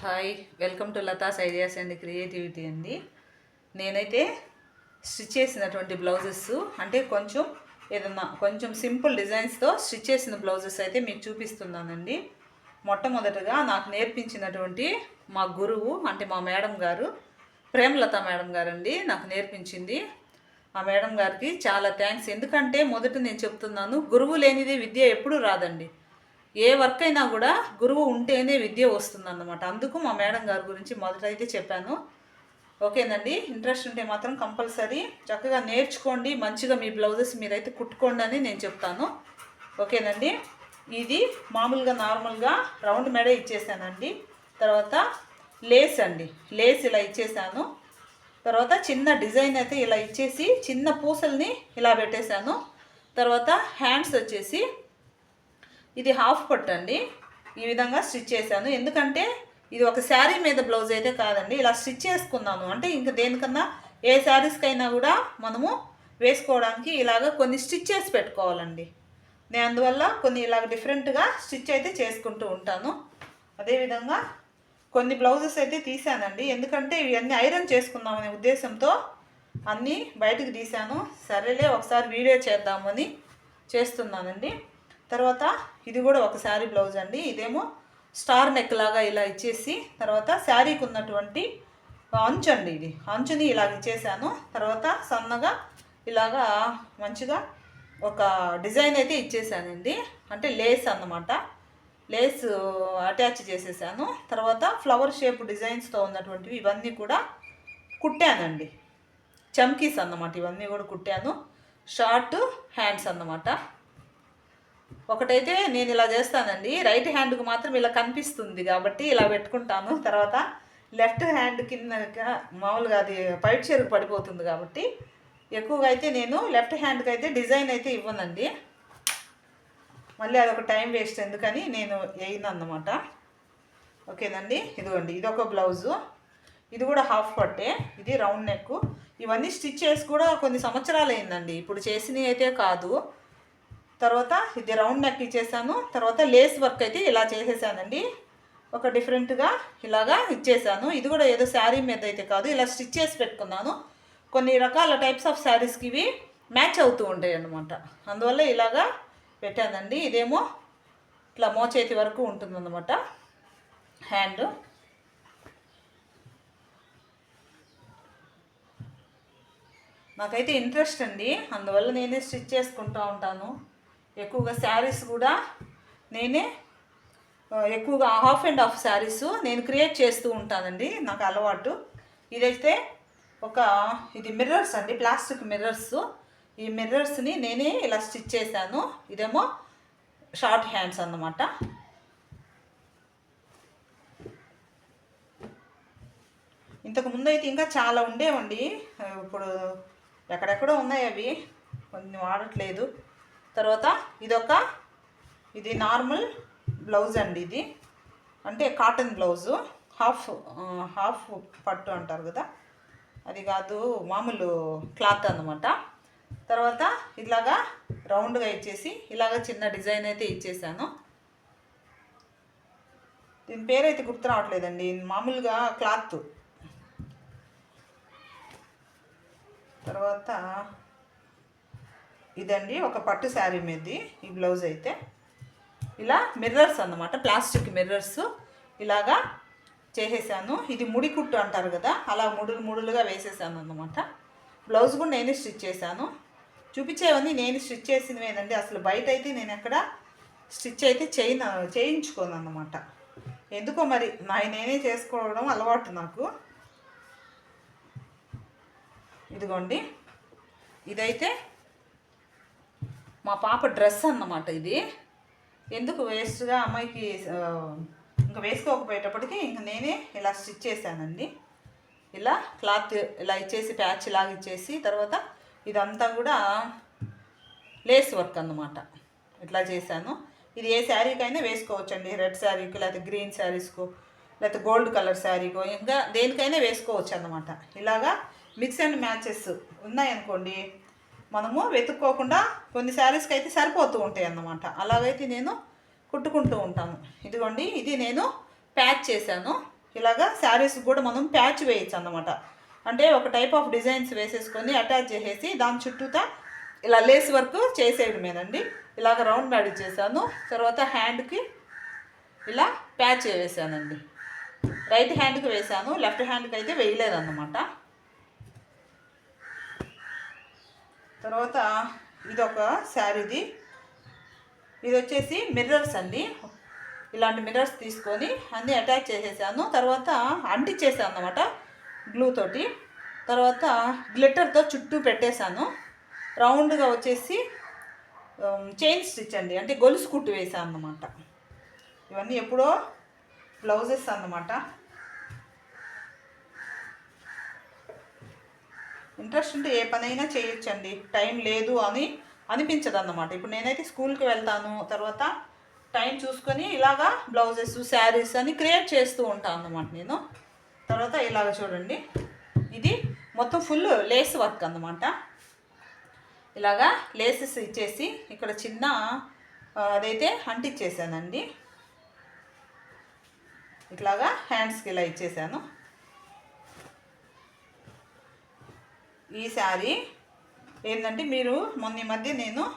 Hi welcome to Latha's ideas and creativity అండి. నేనైతే stitch చేసినటువంటి బ్లౌజెస్ అంటే కొంచెం ఏదన్నా కొంచెం సింపుల్ డిజైన్స్తో స్టిచ్ చేసిన బ్లౌజెస్ అయితే మీకు చూపిస్తున్నానండి. మొట్టమొదటగా నాకు నేర్పించినటువంటి మా గురువు అంటే మా మేడం గారు ప్రేమలత మేడం గారు అండి నాకు నేర్పించింది. ఆ మేడం గారికి చాలా థ్యాంక్స్. ఎందుకంటే మొదట నేను చెప్తున్నాను గురువు లేనిది విద్య ఎప్పుడూ రాదండి. ఏ వర్క్ అయినా కూడా గురువు ఉంటేనే విద్య వస్తుంది అన్నమాట అందుకు మా మేడం గారి గురించి మొదట అయితే చెప్పాను. ఓకేనండి? ఇంట్రెస్ట్ ఉంటే మాత్రం కంపల్సరీ చక్కగా నేర్చుకోండి. మంచిగా మీ బ్లౌజెస్ మీరైతే కుట్టుకోండి అని నేను చెప్తాను. ఓకేనండి? ఇది మామూలుగా నార్మల్గా రౌండ్ మెడ ఇచ్చేసానండి. తర్వాత లేస్ అండి. లేస్ ఇలా ఇచ్చేసాను. తర్వాత చిన్న డిజైన్ అయితే ఇలా ఇచ్చేసి చిన్న పూసల్ని ఇలా పెట్టేశాను. తర్వాత హ్యాండ్స్ వచ్చేసి ఇది హాఫ్ పట్టు అండి ఈ విధంగా స్టిచ్ చేశాను. ఎందుకంటే ఇది ఒక శారీ మీద బ్లౌజ్ అయితే కాదండి. ఇలా స్టిచ్ చేసుకున్నాను అంటే ఇంకా దేనికన్నా ఏ శారీస్కైనా కూడా మనము వేసుకోవడానికి ఇలాగ కొన్ని స్టిచ్ చేసి పెట్టుకోవాలండి. నేను అందువల్ల కొన్ని ఇలాగ డిఫరెంట్గా స్టిచ్ అయితే చేసుకుంటూ ఉంటాను. అదేవిధంగా కొన్ని బ్లౌజెస్ అయితే తీసానండి ఎందుకంటే ఇవన్నీ ఐరన్ చేసుకుందామనే ఉద్దేశంతో అన్నీ బయటకు తీశాను. సరేలే ఒకసారి వీడియో చేద్దామని చేస్తున్నానండి. తర్వాత ఇది కూడా ఒక శారీ బ్లౌజ్ అండి. ఇదేమో స్టార్ నెక్ లాగా ఇలా ఇచ్చేసి తర్వాత శారీకి ఉన్నటువంటి అంచు అండి ఇది. అంచుని ఇలా ఇచ్చేసాను. తర్వాత సన్నగా ఇలాగా మంచిగా ఒక డిజైన్ అయితే ఇచ్చేసానండి. అంటే లేస్ అన్నమాట. లేస్ అటాచ్ చేసేసాను. తర్వాత ఫ్లవర్ షేప్ డిజైన్స్తో ఉన్నటువంటివి ఇవన్నీ కూడా కుట్టానండి. చమ్కీస్ అన్నమాట ఇవన్నీ కూడా కుట్టాను. షార్ట్ హ్యాండ్స్ అన్నమాట. ఒకటైతే నేను ఇలా చేస్తానండి. రైట్ హ్యాండ్కి మాత్రం ఇలా కనిపిస్తుంది కాబట్టి ఇలా పెట్టుకుంటాను. తర్వాత లెఫ్ట్ హ్యాండ్ కింద మామూలుగా అది పైట్ చెరుకు పడిపోతుంది కాబట్టి ఎక్కువగా అయితే నేను లెఫ్ట్ హ్యాండ్కి అయితే డిజైన్ అయితే ఇవ్వనండి. మళ్ళీ అదొక టైం వేస్ట్ ఎందుకని నేను వేయను అన్నమాట ఓకేనండి? ఇదిగోండి. ఇదొక బ్లౌజు. ఇది కూడా హాఫ్ పట్టే. ఇది రౌండ్ నెక్ ఇవన్నీ స్టిచ్ చేసి కూడా కొన్ని సంవత్సరాలు అయిందండి ఇప్పుడు చేసినవి అయితే కాదు. తర్వాత ఇది రౌండ్ నెక్ ఇచ్చేసాను. తర్వాత లేస్ వర్క్ అయితే ఇలా చేసేసానండి. ఒక డిఫరెంట్గా ఇలాగా ఇచ్చేసాను. ఇది కూడా ఏదో శారీ మీద అయితే కాదు. ఇలా స్టిచ్ చేసి పెట్టుకున్నాను. కొన్ని రకాల టైప్స్ ఆఫ్ శారీస్కి ఇవి మ్యాచ్ అవుతూ ఉంటాయి అన్నమాట అందువల్ల ఇలాగా పెట్టానండి. ఇదేమో ఇట్లా మోచేతి వరకు ఉంటుందన్నమాట. హ్యాండ్ నాకైతే ఇంట్రెస్ట్ అండి. అందువల్ల నేనే స్టిచ్ చేసుకుంటూ ఉంటాను. ఎక్కువగా శారీస్ కూడా నేనే ఎక్కువగా హాఫ్ అండ్ హాఫ్ శారీస్ నేను క్రియేట్ చేస్తూ ఉంటానండి నాకు అలవాటు. ఇదైతే ఒక ఇది మిర్రర్స్ అండి ప్లాస్టిక్ మిర్రర్స్ ఈ మిర్రర్స్ని నేనే ఇలా స్టిచ్ చేశాను. ఇదేమో షార్ట్ హ్యాండ్స్ అన్నమాట. ఇంతకు ముందు అయితే ఇంకా చాలా ఉండేవండి. ఇప్పుడు ఎక్కడెక్కడో ఉన్నాయి అవి. కొన్ని వాడట్లేదు. తర్వాత ఇదొక ఇది నార్మల్ బ్లౌజ్ అండి ఇది. అంటే కాటన్ బ్లౌజు. హాఫ్ హాఫ్ పట్టు అంటారు కదా. అది కాదు మామూలు క్లాత్ అన్నమాట. తర్వాత ఇలాగా రౌండ్గా ఇచ్చేసి ఇలాగ చిన్న డిజైన్ అయితే ఇచ్చేసాను. దీని పేరైతే గుర్తు రావట్లేదండి. మామూలుగా క్లాత్. తర్వాత ఇదండి ఒక పట్టు శారీ మీది ఈ బ్లౌజ్ అయితే. ఇలా మిర్రర్స్ అన్నమాట ప్లాస్టిక్ మిర్రర్స్. ఇలాగా చేసేసాను. ఇది ముడి కుట్టు అంటారు కదా అలా ముడులు ముడులుగా వేసేసాను అన్నమాట. బ్లౌజ్ కూడా నేనే స్టిచ్ చేశాను. చూపించేవన్నీ నేను స్టిచ్ చేసినవేనండి అసలు బయట అయితే నేను ఎక్కడ స్టిచ్ అయితే చేయన చేయించుకోను అన్నమాట. ఎందుకో మరి నా నేనే చేసుకోవడం అలవాటు నాకు. ఇదిగోండి. ఇదైతే మా పాప డ్రెస్ అన్నమాట ఇది. ఎందుకు వేస్ట్గా అమ్మాయికి ఇంకా వేసుకోకపోయేటప్పటికి ఇంక నేనే ఇలా స్టిచ్ చేశానండి. ఇలా క్లాత్ ఇలా ఇచ్చేసి ప్యాచ్ లాగా ఇచ్చేసి తర్వాత ఇదంతా కూడా లేస్ వర్క్ అన్నమాట. ఇట్లా చేశాను. ఇది ఏ శారీకైనా వేసుకోవచ్చండి. రెడ్ శారీకి లేకపోతే గ్రీన్ శారీస్కు లేకపోతే గోల్డ్ కలర్ శారీకో ఇంకా దేనికైనా వేసుకోవచ్చు అన్నమాట ఇలాగా మిక్స్ అండ్ మ్యాచెస్ ఉన్నాయనుకోండి మనము వెతుక్కోకుండా కొన్ని శారీస్కి అయితే సరిపోతూ ఉంటాయి అన్నమాట. అలాగైతే నేను కుట్టుకుంటూ ఉంటాను. ఇదిగోండి ఇది నేను ప్యాచ్ చేశాను. ఇలాగా శారీస్ కూడా మనం ప్యాచ్ వేయచ్చు అన్నమాట. అంటే ఒక టైప్ ఆఫ్ డిజైన్స్ వేసేసుకొని అటాచ్ చేసేసి దాని చుట్టూతా ఇలా లేస్ వర్క్ చేసేయడమేనండి. ఇలాగ రౌండ్ బ్యాడ్ చేశాను తర్వాత హ్యాండ్కి ఇలా ప్యాచ్ వేసానండి రైట్ హ్యాండ్కి వేసాను. లెఫ్ట్ హ్యాండ్కి అయితే వేయలేదన్నమాట. తర్వాత ఇదొక శారీది. ఇది వచ్చేసి మిర్రర్స్ అండి. ఇలాంటి మిర్రర్స్ తీసుకొని అన్నీ అటాచ్ చేసేసాను. తర్వాత అంటించేసాను అనమాట గ్లూ తోటి. తర్వాత గ్లిటర్తో చుట్టూ పెట్టేశాను. రౌండ్గా వచ్చేసి చైన్ స్టిచ్ అండి. అంటే గొలుసు కుట్టు వేసాను అన్నమాట. ఇవన్నీ ఎప్పుడో బ్లౌజెస్ అన్నమాట. ఇంట్రెస్ట్ ఉంటే ఏ పనైనా చేయొచ్చండి. టైం లేదు అని అనిపించదు అన్నమాట ఇప్పుడు నేనైతే స్కూల్కి వెళ్తాను తర్వాత టైం చూసుకొని ఇలాగా బ్లౌజెస్ శారీస్ అని క్రియేట్ చేస్తూ ఉంటాను అన్నమాట నేను. తర్వాత ఇలాగ చూడండి. ఇది మొత్తం ఫుల్ లేస్ వర్క్ అన్నమాట. ఇలాగా లేసెస్ ఇచ్చేసి ఇక్కడ చిన్న అదైతే అంటిచ్చేసానండి. ఇట్లాగా హ్యాండ్స్కి ఇలా ఇచ్చేసాను. ఈ శారీ ఏంటంటే మీరు మొన్న ఈ మధ్య నేను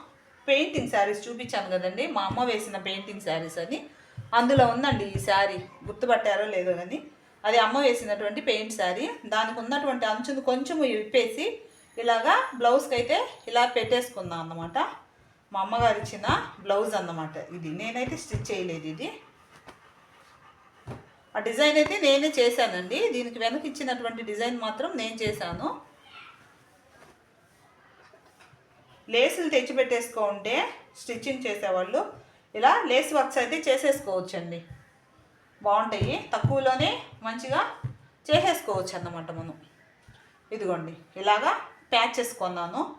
పెయింటింగ్ శారీస్ చూపించాను కదండి. మా అమ్మ వేసిన పెయింటింగ్ శారీస్ అని. అందులో ఉందండి ఈ శారీ. గుర్తుపట్టారో లేదో కానీ అది అమ్మ వేసినటువంటి పెయింట్ శారీ. దానికి ఉన్నటువంటి అంచును కొంచెం విప్పేసి ఇలాగా బ్లౌజ్కి అయితే ఇలా పెట్టేసుకుందాం అన్నమాట. మా అమ్మగారు ఇచ్చిన బ్లౌజ్ అన్నమాట ఇది. నేనైతే స్టిచ్ చేయలేదు ఇది. ఆ డిజైన్ అయితే నేనే చేశానండి. దీనికి వెనక ఇచ్చినటువంటి డిజైన్ మాత్రం నేను చేశాను. లేసులు తెచ్చి పెట్టేసుకోంటే స్టిచ్చింగ్ చేసేవాళ్ళు. ఇలా లేస్ వర్క్స్ అయితే చేసేసుకోవచ్చండి. బాగుంటాయి. తక్కువలోనే మంచిగా చేసేసుకోవచ్చు అన్నమాట మనం. ఇదిగోండి ఇలాగా ప్యాచ్ చేసుకున్నాను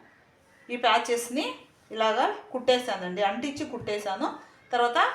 ఈ ప్యాచెస్ని ఇలాగా కుట్టేశానండి. అంటించి కుట్టేశాను. తర్వాత